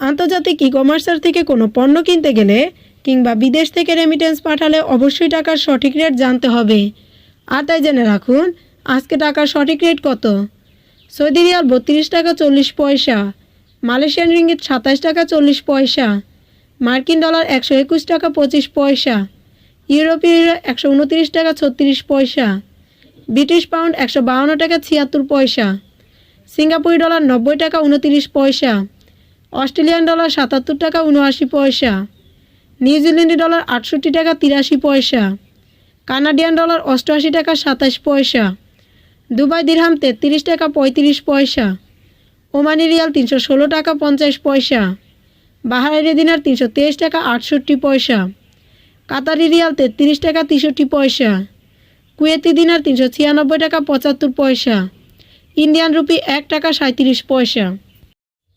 আন্তর্জাতিক ই কমার্সার থেকে কোনো পণ্য কিনতে গেলে কিংবা বিদেশ থেকে রেমিটেন্স পাঠালে অবশ্যই টাকার সঠিক রেট জানতে হবে। আর তাই জেনে রাখুন, আজকে টাকার সঠিক রেট কত? সৌদি রিয়াল বত্রিশ টাকা চল্লিশ পয়সা, মালয়েশিয়ান রিঙ্গিত সাতাশ টাকা চল্লিশ পয়সা, মার্কিন ডলার একশো একুশ টাকা পঁচিশ পয়সা, ইউরোপীয় ইউরো একশো উনত্রিশ টাকা ছত্রিশ পয়সা, ব্রিটিশ পাউন্ড একশো বাউন্ন টাকা ছিয়াত্তর পয়সা, সিঙ্গাপুরি ডলার নব্বই টাকা উনত্রিশ পয়সা অস্ট্রেলিয়ান ডলার সাতাত্তর টাকা উনআশি পয়সা, নিউজিল্যান্ডি ডলার আটষট্টি টাকা তিরাশি পয়সা, কানাডিয়ান ডলার অষ্টআশি টাকা সাতাশ পয়সা, দুবাই দিরহাম তেত্রিশ টাকা পঁয়ত্রিশ পয়সা, ওমানি রিয়াল তিনশো ষোলো টাকা পঞ্চাশ পয়সা, বাহারাইনি দিনার তিনশো তেইশ টাকা আটষট্টি পয়সা, কাতারি রিয়াল তেত্রিশ টাকা তেষট্টি পয়সা, কুয়েতি দিনার তিনশো ছিয়ানব্বই টাকা পঁচাত্তর পয়সা, ইন্ডিয়ান রুপি এক টাকা সাঁত্রিশ পয়সা।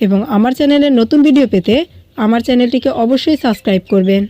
এবং আমার চ্যানেলের নতুন ভিডিও পেতে আমার চ্যানেলটিকে অবশ্যই সাবস্ক্রাইব করবেন।